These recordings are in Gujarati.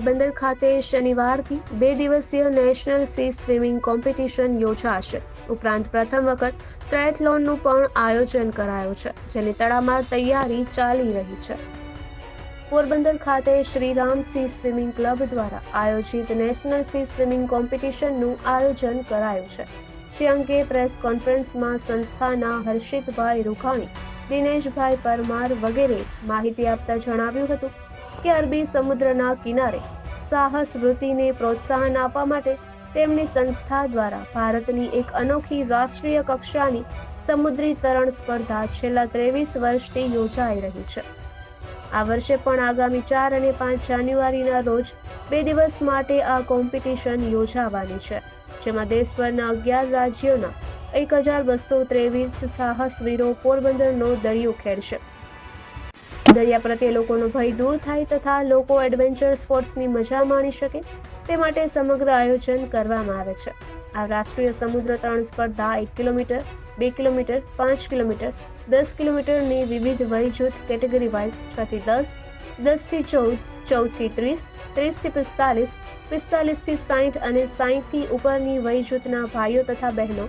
પોરબંદર ખાતે શનિવારથી બે દિવસીય નેશનલ સી સ્વિમિંગ કોમ્પિટિશન યોજાશે. ઉપરાંત પ્રથમ વખત ટ્રેથલોનનું પણ આયોજન કરાયું છે, જેની તડામાર તૈયારી ચાલી રહી છે. પોરબંદર ખાતે શ્રીરામ સી સ્વિમિંગ ક્લબ દ્વારા આયોજિત નેશનલ સી સ્વિમિંગ કોમ્પિટિશનનું આયોજન કરાયું છે, જે અંગે પ્રેસ કોન્ફરન્સમાં સંસ્થાના હર્ષિતભાઈ રૂખાણી, દિનેશભાઈ પરમાર વગેરે માહિતી આપતા જણાવ્યું હતું. કે અરબી સમુદ્રના કિનારે સાહસ વૃત્તિને પ્રોત્સાહન આપવા માટે તેમની સંસ્થા દ્વારા ભારતની એક અનોખી રાષ્ટ્રીય કક્ષાની સમુદ્રી તરણ સ્પર્ધા છેલ્લા ત્રેવીસ વર્ષથી યોજાઈ રહી છે. આ વર્ષે પણ આગામી ચાર અને પાંચ જાન્યુઆરીના રોજ બે દિવસ માટે આ કોમ્પિટિશન યોજાવાની છે, જેમાં દેશભરના અગિયાર રાજ્યોના એક હજાર બસો ત્રેવીસ સાહસવીરો પોરબંદરનો દરિયો ખેડશે. દરિયા પ્રત્યે લોકોનો ભય દૂર થાય તથા લોકો એડવેન્ચર સ્પોર્ટ્સની મજા માણી શકે તે માટે સમગ્ર આયોજન કરવામાં આવે છે. આ રાષ્ટ્રીય સમુદ્ર તરણ સ્પર્ધા એક કિલોમીટર, બે કિલોમીટર, પાંચ કિલોમીટર, દસ કિલોમીટરની વિવિધ વય જૂથ કેટેગરી વાઇઝ છ થી દસ દસથી ચૌદ ચૌદથી ત્રીસ ત્રીસથી પિસ્તાલીસ પિસ્તાલીસથી સાઠ અને સાઠથી ઉપરની વય જૂથના ભાઈઓ તથા બહેનો,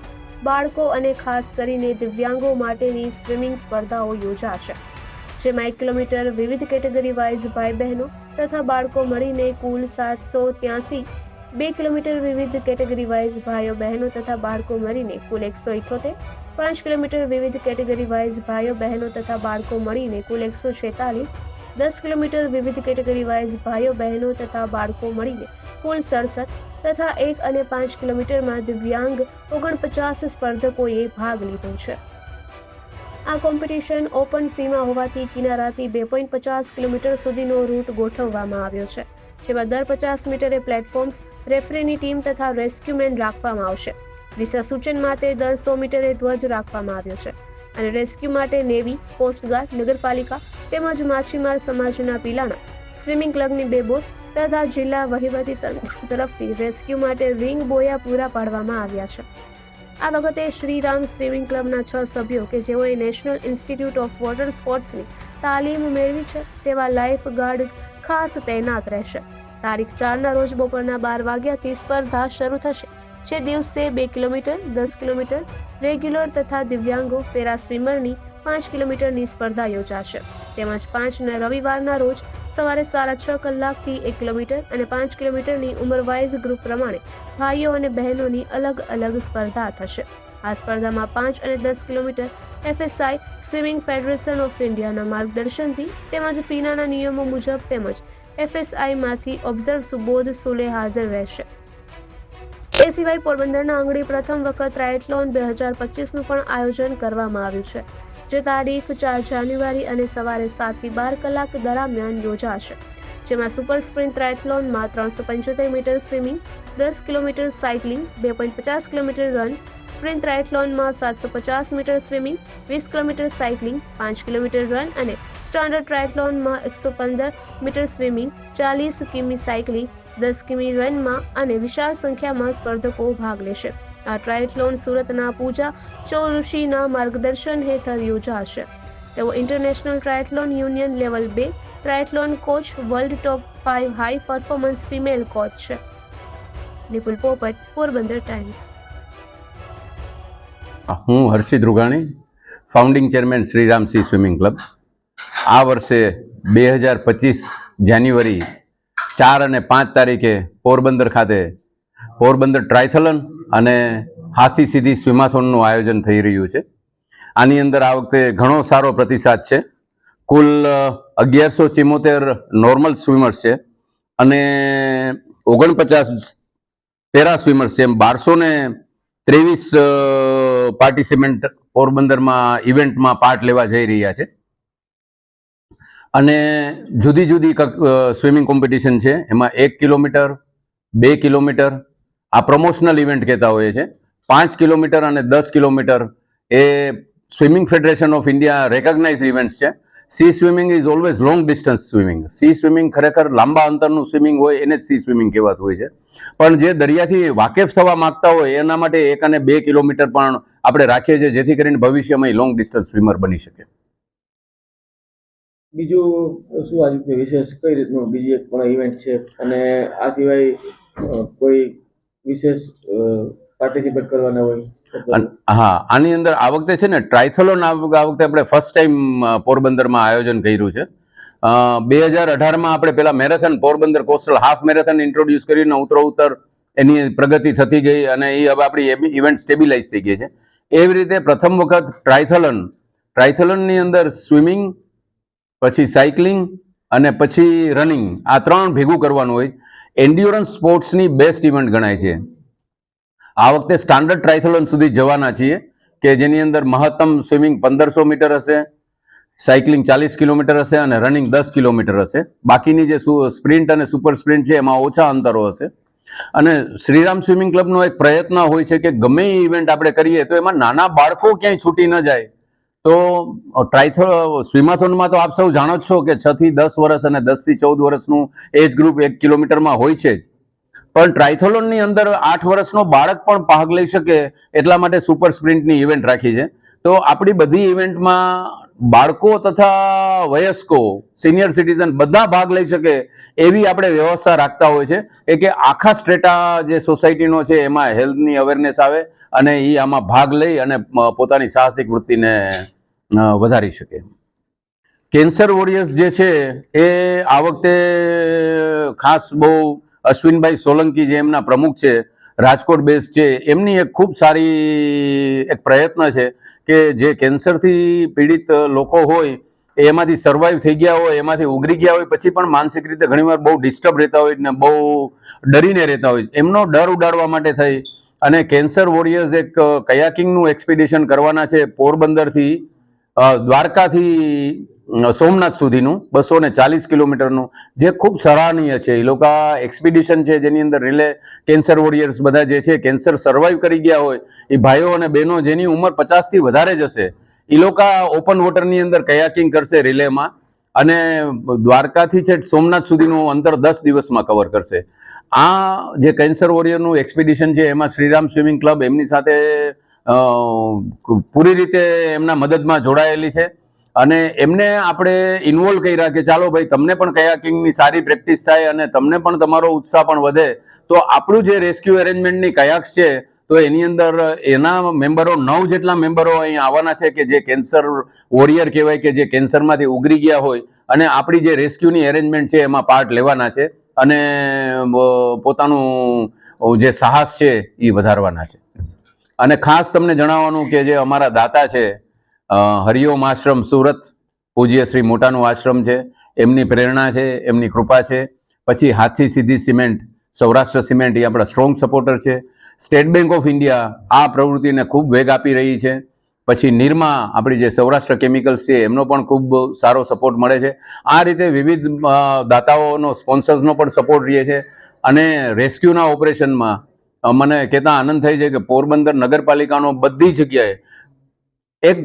બાળકો અને ખાસ કરીને દિવ્યાંગો માટેની સ્વિમિંગ સ્પર્ધાઓ યોજાશે. જેમાં એક કિલોમીટર વિવિધ કેટેગરી વાઇઝ ભાઈ બહેનો તથા બાળકો મળીને કુલ સાતસો ત્યાસી બે કિલોમીટર વિવિધ કેટેગરી વાઇઝ ભાઈઓ બહેનો તથા બાળકો મળીને કુલ એકસો ઇઠોતેર, પાંચ કિલોમીટર વિવિધ કેટેગરી વાઇઝ ભાઈઓ બહેનો તથા બાળકો મળીને કુલ એકસો છેતાલીસ, દસ કિલોમીટર વિવિધ કેટેગરી વાઇઝ ભાઈઓ બહેનો તથા બાળકો મળીને કુલ સડસઠ તથા એક અને પાંચ કિલોમીટરમાં દિવ્યાંગ ઓગણપચાસ સ્પર્ધકોએ ભાગ લીધો છે. આ કોમ્પિટિશન ઓપન સીમાં હોવાથી કિનારાથી બે પોઈન્ટ પચાસ કિલોમીટર સુધીનો રૂટ ગોઠવવામાં આવ્યો છે, જેમાં દર પચાસ મીટરે પ્લેટફોર્મ્સ, રેફરીની ટીમ તથા રેસ્ક્યુમેન રાખવામાં આવશે. દિશા સૂચન માટે દર સો મીટરે ધ્વજ રાખવામાં આવ્યો છે અને રેસ્ક્યુ માટે નેવી કોસ્ટગાર્ડ નગરપાલિકા તેમજ માછીમાર સમાજના પિલાણા, સ્વિમિંગ ક્લબની બે બોટ તથા જિલ્લા વહીવટી તંત્ર તરફથી રેસ્ક્યુ માટે રિંગ બોયા પૂરા પાડવામાં આવ્યા છે. આ વખતે શ્રીરામ સ્વિમિંગ ક્લબના છ સભ્યો કે જેઓએ નેશનલ ઇન્સ્ટિટ્યૂટ ઓફ વોટર સ્પોર્ટ્સની તાલીમ મેળવી છે, તેવા લાઇફ ગાર્ડ ખાસ તૈનાત રહેશે. તારીખ ચારના રોજ બપોરના બાર વાગ્યાથી સ્પર્ધા શરૂ થશે, જે દિવસે બે કિલોમીટર, દસ કિલોમીટર, રેગ્યુલર તથા દિવ્યાંગો પેરા સ્વિમરની પાંચ કિલોમીટરની સ્પર્ધા યોજાશે. તેમજ પાંચના રવિવારના રોજ સવારે સાડા છ કલાકથી એક કિલોમીટર અને પાંચ કિલોમીટરની ઉંમર વાઇઝ ગ્રુપ પ્રમાણે ભાઈઓ અને બહેનોની અલગ અલગ સ્પર્ધા થશે. આ સ્પર્ધામાં પાંચ અને દસ kilometre FSI, swimming federation of ઇન્ડિયાના માર્ગદર્શનથી તેમજ ફીનાના નિયમો મુજબ તેમજ એફએસઆઈમાંથી ઓબ્ઝર્વ સુબોધ સુલે હાજર રહેશે. એ સિવાય પોરબંદરના આંગળી પ્રથમ વખત ટ્રાયથલોન બે હજાર પચીસનું પણ આયોજન કરવામાં આવ્યું છે. જે તારીખ ચાર જાન્યુઆરી અને સવારે સાતથી બાર કલાક દરમિયાન યોજાશે, જેમાં સુપર સ્પ્રિન્ટ ટ્રાયથલોનમાં ત્રણસો પંચોતેર મીટર સ્વિમિંગ, દસ કિલોમીટર સાયકલિંગ, બે પોઈન્ટ પચાસ કિલોમીટર રન સ્પ્રિન્ટ ટ્રાયથલોનમાં સાતસો પચાસ મીટર સ્વિમિંગ, વીસ કિલોમીટર સાયકલિંગ, પાંચ કિલોમીટર રન અને સ્ટાન્ડર્ડ ટ્રાયથલોનમાં એકસો પંદર મીટર સ્વિમિંગ, ચાલીસ કિમી સાયકલિંગ, દસ કિમી રનમાં અને વિશાળ સંખ્યામાં સ્પર્ધકો ભાગ લેશે. આ ટ્રાયથલોન સુરતના પૂજા ચૌઋષિના માર્ગદર્શન હેઠળ યોજાશે. તેઓ ઇન્ટરનેશનલ ટ્રાયથલોન યુનિયન લેવલ બે triathlon coach, world top five high performance female coach છે. નિપુલ પોપટ, પોરબંદર ટાઈમ્સ હું Harshit Rugani, founding chairman Shriram sea swimming club. આ વર્ષે બે હજાર પચીસ જાન્યુઆરી ચાર અને પાંચ તારીખે પોરબંદર ખાતે પોરબંદર ટ્રાયથલન અને હાથી સીધી સ્વિમાથોનનું આયોજન થઈ રહ્યું છે. આની અંદર આ વખતે ઘણો સારો પ્રતિસાદ છે. કુલ અગિયારસો ચિમોતેર નોર્મલ સ્વિમર્સ છે અને ઓગણપચાસ પેરા સ્વિમર્સ છે. એમ બારસો ને ત્રેવીસ પાર્ટિસિપન્ટ પોરબંદરમાં ઇવેન્ટમાં પાર્ટ લેવા જઈ રહ્યા છે. અને જુદી જુદી સ્વિમિંગ કોમ્પિટિશન છે. એમાં એક કિલોમીટર, બે કિલોમીટર આ પ્રમોશનલ ઇવેન્ટ કહેતા હોઈએ છે પાંચ કિલોમીટર અને દસ kilometre A swimming federation of India recognise events છે. Sea swimming is always long distance swimming sea swimming ખરેખર લાંબા અંતરનું સ્વિમિંગ હોય એને જ સી સ્વિમિંગ કહેવાતું હોય છે. પણ જે દરિયાથી વાકેફ થવા માંગતા હોય એના માટે એક અને બે કિલોમીટર પણ આપણે રાખીએ છીએ, જેથી કરીને ભવિષ્યમાં લોંગ ડિસ્ટન્સ સ્વિમર બની શકે. બીજું શું આજની વિશેષ કઈ રીતનું, બીજી એક પણ ઇવેન્ટ છે. અને આ સિવાય કોઈ વિશેષ પાર્ટિસિપેટ કરવાના હોય હા, આની અંદર આ વખતે છે ને ટ્રાયથલોન આ વખતે આપણે ફર્સ્ટ ટાઈમ પોરબંદરમાં આયોજન કર્યું છે. બે હજાર અઢારમાં આપણે પેલા marathon Porbandar coastal half marathon introduce કરીને ઉતરો ઉત્તર એની પ્રગતિ થતી ગઈ અને એ હવે આપણી ઇવેન્ટ સ્ટેબિલાઇઝ થઈ ગઈ છે. એવી રીતે પ્રથમ વખત ટ્રાયથલન, ટ્રાયથલનની અંદર સ્વિમિંગ પછી સાયકલિંગ અને પછી રનિંગ આ ત્રણ ભેગું કરવાનું હોય. એન્ડ્યુરન્સ સ્પોર્ટ્સની બેસ્ટ ઇવેન્ટ ગણાય છે. આ વખતે સ્ટાન્ડર્ડ ટ્રાયથલોન સુધી જવાના છીએ કે જેની અંદર મહત્તમ સ્વિમિંગ પંદરસો મીટર હશે સાયકલિંગ ચાલીસ કિલોમીટર હશે અને રનિંગ દસ કિલોમીટર હશે. બાકીની જે સ્પ્રિન્ટ અને સુપર સ્પ્રિન્ટ છે એમાં ઓછા અંતરો હશે. અને શ્રીરામ સ્વિમિંગ ક્લબનો એક પ્રયત્ન હોય છે કે ગમે એ ઇવેન્ટ આપણે કરીએ તો એમાં નાના બાળકો ક્યાંય છૂટી ન જાય. તો ટ્રાયથો સ્વિમાથોનમાં તો આપ સૌ જાણો જ છો કે છ થી દસ વર્ષ અને દસથી ચૌદ વર્ષનું એજ ગ્રુપ એક કિલોમીટરમાં હોય છે પણ ટ્રાયથોલોનની અંદર આઠ વર્ષનો બાળક પણ ભાગ લઈ શકે એટલા માટે સુપર સ્પ્રિન્ટની ઇવેન્ટ રાખી છે. તો આપણી બધી ઇવેન્ટમાં બાળકો તથા વયસ્કો, સિનિયર સિટીઝન બધા ભાગ લઈ શકે એવી આપણે વ્યવસ્થા રાખતા હોય છે. કે આખા સ્ટ્રેટા જે સોસાયટીનો છે, એમાં હેલ્થની અવેરનેસ આવે અને એ આમાં ભાગ લઈ અને પોતાની સાહસિક વૃત્તિને વધારી શકે. કેન્સર વોરિયર્સ જે છે, એ આ વખતે, ખાસ બહુ અશ્વિનભાઈ સોલંકી જે એમના પ્રમુખ છે, રાજકોટ બેઝ છે, એમની એક ખૂબ સારી એક પ્રયત્ન છે કે જે કેન્સરથી પીડિત લોકો હોય એમાંથી સર્વાઈવ થઈ ગયા હોય, એમાંથી ઉગરી ગયા હોય, પછી પણ માનસિક રીતે ઘણીવાર બહુ ડિસ્ટર્બ રહેતા હોય ને બહુ ડરીને રહેતા હોય. એમનો ડર ઉડાડવા માટે થઈ. અને કેન્સર વોરિયર્સ એક કયાકિંગનું એક્સપિડિશન કરવાના છે પોરબંદરથી દ્વારકાથી સોમનાથ સુધીનું, બસો ને ચાલીસ કિલોમીટરનું, જે ખૂબ સરાહનીય છે. એ લોકો એક્સપિડિશન છે જેની અંદર રિલે, કેન્સર વોરિયર્સ બધા જે છે, કેન્સર સર્વાઈવ કરી ગયા હોય, એ ભાઈઓ અને બહેનો જેની ઉંમર પચાસથી વધારે જ હશે, એ લોકો ઓપન વોટરની અંદર કયાકિંગ કરશે રિલેમાં. અને દ્વારકાથી છે સોમનાથ સુધીનું અંતર દસ દિવસમાં કવર કરશે. આ જે કેન્સર વોરિયરનું એક્સપિડિશન છે, એમાં શ્રીરામ સ્વિમિંગ ક્લબ એમની સાથે પૂરી રીતે એમના મદદમાં જોડાયેલી છે. અને એમને આપણે ઇન્વોલ્વ કર્યા કે ચાલો ભાઈ, તમને પણ કયાકિંગની સારી પ્રેક્ટિસ થાય અને તમને પણ તમારો ઉત્સાહ પણ વધે. તો આપણું જે રેસ્ક્યુ એરેન્જમેન્ટની કયાક્સ છે તો એની અંદર એના મેમ્બરો નવ જેટલા મેમ્બરો અહીં આવવાના છે કે જે કેન્સર વોરિયર કહેવાય કે જે કેન્સરમાંથી ઉગરી ગયા હોય અને આપણી જે રેસ્ક્યુની એરેન્જમેન્ટ છે એમાં પાર્ટ લેવાના છે અને પોતાનું જે સાહસ છે એ વધારવાના છે. અને ખાસ તમને જણાવવાનું કે જે અમારા દાતા છે હરિઓમ આશ્રમ સુરત, પૂજ્ય શ્રી મોટાનું આશ્રમ છે, એમની પ્રેરણા છે, એમની કૃપા છે, પછી હાથી સીધી સિમેન્ટ સૌરાષ્ટ્ર સિમેન્ટ એ આપણા સ્ટ્રોંગ સપોર્ટર છે. સ્ટેટ બેંક ઓફ ઇન્ડિયા આ પ્રવૃત્તિને ખૂબ વેગ આપી રહી છે. પછી નિરમા, આપણી જે સૌરાષ્ટ્ર કેમિકલ્સ છે, એમનો પણ ખૂબ સારો સપોર્ટ મળે છે. આ રીતે વિવિધ દાતાઓનો સ્પોન્સર્સનો પણ સપોર્ટ રહે છે. અને રેસ્ક્યુના ઓપરેશનમાં મને કહેતા આનંદ થાય છે કે પોરબંદર નગરપાલિકાનો બધી જગ્યાએ એક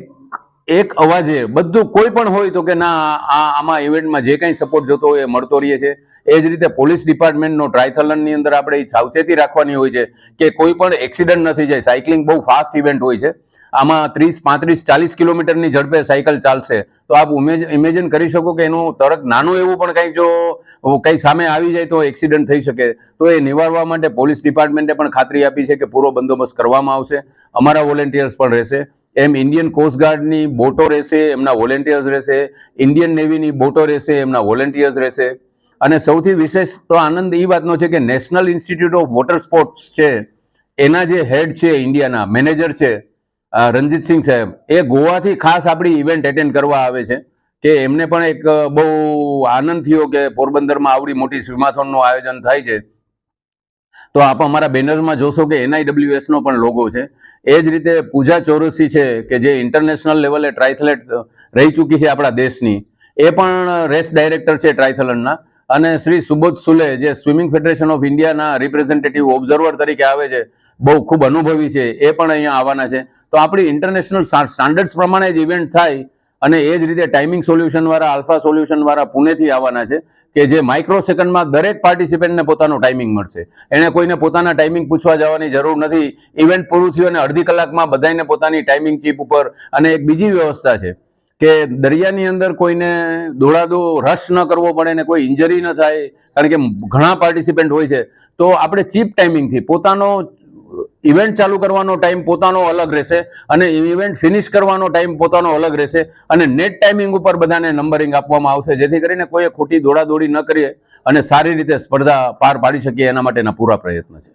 એક અવાજે બધું કોઈ પણ હોય તો કે ના, આ આમાં ઇવેન્ટમાં જે કંઈ સપોર્ટ જોતો હોય એ મળતો રહીએ છે એ જ રીતે પોલીસ ડિપાર્ટમેન્ટનો ટ્રાયથલનની અંદર આપણે સાવચેતી રાખવાની હોય છે કે કોઈ પણ એક્સિડન્ટ નથી જાય. સાયકલિંગ બહુ ફાસ્ટ ઇવેન્ટ હોય છે. આમાં ત્રીસ, પાંત્રીસ, ચાલીસ કિલોમીટરની ઝડપે સાયકલ ચાલશે. તો આપ ઇમેજિન કરી શકો કે એનું તરત નાનું એવું પણ કંઈક જો કંઈ સામે આવી જાય તો એક્સિડન્ટ થઈ શકે. તો એ નિવારવા માટે પોલીસ ડિપાર્ટમેન્ટે પણ ખાતરી આપી છે કે પૂરો બંદોબસ્ત કરવામાં આવશે. અમારા વોલેન્ટિયર્સ પણ રહેશે. એમ ઇન્ડિયન કોસ્ટગાર્ડની બોટો રહેશે, એમના વોલેન્ટિયર્સ રહેશે, ઇન્ડિયન નેવીની બોટો રહેશે, એમના વોલેન્ટિયર્સ રહેશે. અને સૌથી વિશેષ તો આનંદ એ વાતનો છે કે national institute of water sports છે, એના જે હેડ છે ઇન્ડિયાના, મેનેજર છે રણજીતસિંહ સાહેબ, એ ગોવાથી ખાસ આપણી ઇવેન્ટ એટેન્ડ કરવા આવે છે, કે એમને પણ એક બહુ આનંદ થયો કે પોરબંદરમાં આવડી મોટી સ્વિમાથોનનું આયોજન થાય છે. તો આપ અમારા બેનરમાં જોશો કે એનઆઈડબ્લ્યુએસનો પણ લોગો છે. એ જ રીતે પૂજા ચોરસી છે કે જે ઇન્ટરનેશનલ લેવલે ટ્રાયથલેટ રહી ચૂકી છે આપણા દેશની. એ પણ રેસ ડાયરેક્ટર છે ટ્રાયથલનના અને શ્રી સુબોધ સુલે જે સ્વિમિંગ ફેડરેશન ઓફ ઇન્ડિયાના રિપ્રેઝેન્ટેટિવ ઓબ્ઝર્વર તરીકે આવે છે, બહુ ખૂબ અનુભવી છે, એ પણ અહીંયા આવવાના છે. તો આપણી ઇન્ટરનેશનલ સ્ટાન્ડર્ડ્સ પ્રમાણે જ ઇવેન્ટ થાય અને એ જ રીતે ટાઈમિંગ સોલ્યુશન વાળા આલ્ફા સોલ્યુશન વાળા પુણેથી આવવાના છે કે જે માઇક્રો સેકન્ડમાં દરેક પાર્ટિસિપન્ટને પોતાનો ટાઈમિંગ મળશે. એણે કોઈને પોતાના ટાઈમિંગ પૂછવા જવાની જરૂર નથી. ઇવેન્ટ પૂરું થયું અને અડધી કલાકમાં બધાને પોતાની ટાઈમિંગ ચીપ ઉપર અને એક બીજી વ્યવસ્થા છે કે દરિયાની અંદર કોઈને દોડાદો રશ ન કરવો પડે ને કોઈ ઇન્જરી ન થાય, કારણ કે ઘણા પાર્ટિસિપન્ટ હોય છે. તો આપણે ચીપ ટાઈમિંગથી પોતાનો ઇવેન્ટ ચાલુ કરવાનો ટાઈમ પોતાનો અલગ રહેશે અને ઇવેન્ટ ફિનિશ કરવાનો ટાઈમ પોતાનો અલગ રહેશે અને નેટ ટાઈમિંગ ઉપર બધાને નંબરિંગ આપવામાં આવશે. જેથી કરીને કોઈએ ખોટી દોડાદોડી ન કરીએ અને સારી રીતે સ્પર્ધા પાર પાડી શકીએ એના માટેના પૂરા પ્રયત્ન છે.